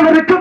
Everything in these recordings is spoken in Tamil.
உங்கள்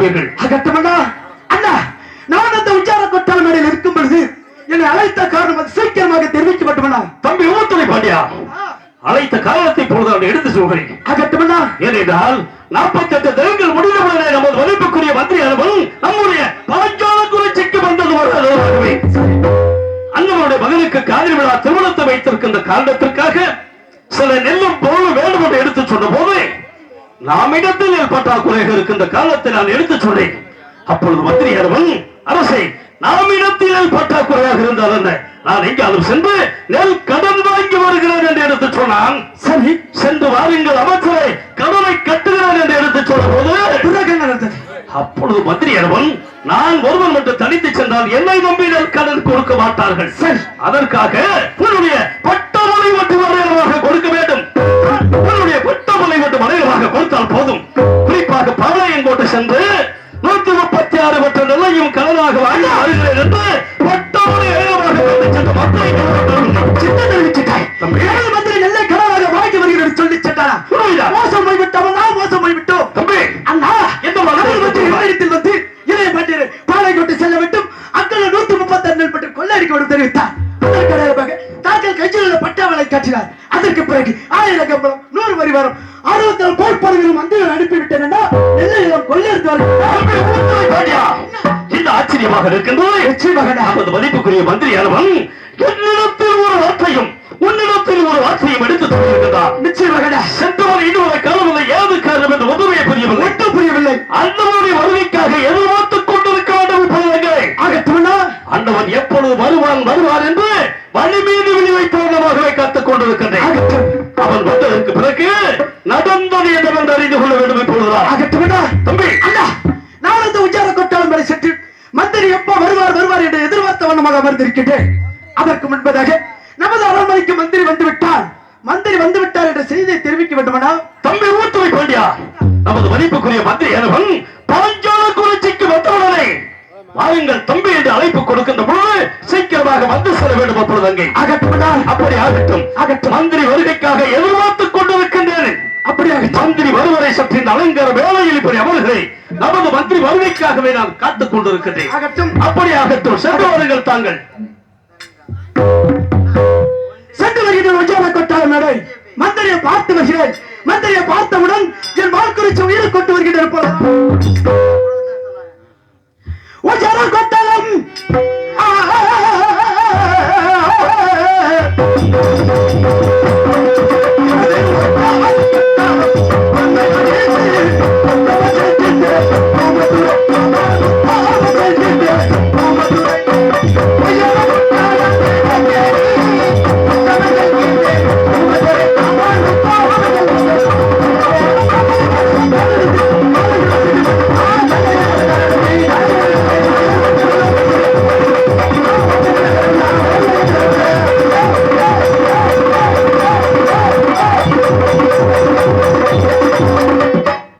வாழ்ந்திருப்பீர்கள் அகட்டமண்ணா அண்ணா நான் அந்த உச்சார கொட்டால் மேடையில் இருக்கும் பொழுது என்னை அழைத்த காரணம் சீக்கிரமாக தெரிவிக்க மட்டுமண்ணா தம்பி ஊத்துணை பாண்டியா அழைத்த காலத்தை பொழுது அவனை எடுத்து சொல்கிறேன். அகட்டமண்ணா ஏனென்றால் நாற்பத்தி எட்டு தினங்கள் முடிந்தவுடனே நமது மதிப்புக்குரிய மந்திரி அளவன் நம்முடைய பாஞ்சால குறிச்சிக்கு வந்தது வருவதாகவே அண்ணனுடைய மகனுக்கு காதலி விழா திருமணத்தை வைத்திருக்கின்ற காரணத்திற்காக சில நெல்லும் பொருளும் வேண்டும் என்று எடுத்து சொன்ன போது நாம் இடத்தில் நெல் பற்றாக்குறையாக இருக்கின்ற காலத்தை நான் எடுத்து சொன்னேன். அப்பொழுது மந்திரி அரவன் அரசை நாம் இடத்தில் பற்றாக்குறையாக இருந்தால் என்ன? நான் எங்காலும் சென்று நெல் கடன் வாங்கி வருகிறேன் என்று எடுத்து சொன்னான் சரி. சென்று வாருங்கள் அமைச்சரை கடனை கட்டுகிறேன் என்று எடுத்து சொன்ன போது அப்பொழுது மந்திரி அரவன் நான் ஒருவன் மட்டும் தனித்து சென்றால் என்னை நம்பி நெல் கடன் கொடுக்க மாட்டார்கள். சரி. அதற்காக உன்னுடைய சென்றவன் இதுவரை காலமில்லை ஏது காரணம் என்று உதவியை புரியவில்லை. ஒட்டும் புரியவில்லை. அண்ணவனுடைய வருகைக்காக எதிர்பார்த்துக் கொண்டிருக்க வேண்டும் இப்பொழுது ஆகட்டும்னா? அண்ணவன் எப்பொழுது வழி மீது விழி வைப்பவர்களாகவே காத்துக் கொண்டிருக்கின்றேன். அவன் வந்ததற்கு பிறகு நடந்தது என்னவென்று அறிந்து கொள்ள வேண்டும் இப்பொழுதுதான். அண்ணா. தம்பி. அண்ணா நான் அந்த உச்சார கொட்டாளம் வரை சென்று மந்திரி எப்போ வருவார் வருவார் என்று எதிர்பார்த்த வண்ணமாக அமர்ந்திருக்கின்றேன். அதற்கு முன்பதாக நமது அரண்மனைக்கு மந்திரி வந்து விட்டார் மந்திரி வந்து விட்டார் என்ற செய்தியை தெரிவிக்க வேண்டுமானா? தம்பி ஊத்துவை பாண்டியா. நமது மதிப்புக்குரிய மந்திரி எனவன் பாஞ்சால குறிச்சிக்கு வந்தவுடனே வாருங்கள் தம்பி என்று அழைப்பு கொடுக்கின்ற பொழுது சீக்கிரமாக வந்து செல்ல வேண்டும் அப்பொழுது அங்கே. அண்ணா. அப்படி ஆகட்டும். ஆகட்டும். மந்திரி வருகைக்காக எதிர்பார்த்துக் கொண்டிருக்கின்றேன். அப்படியாக மந்திரி வருவதை சற்று அலங்கார வேலையில் இப்படி அமர்கிறேன் நமது மந்திரி வருகைக்காகவே நான் காத்துக் கொண்டிருக்கின்றேன். ஆகட்டும். அப்படி ஆகட்டும். சென்று வாருங்கள் தாங்கள். தயாராக நடை மந்திரியை பார்த்து வருகிறேன். மந்திரியை பார்த்தவுடன் என் வாக்குரிச்ச உயிரை கொண்டு வருகிறேன் போல. உஜர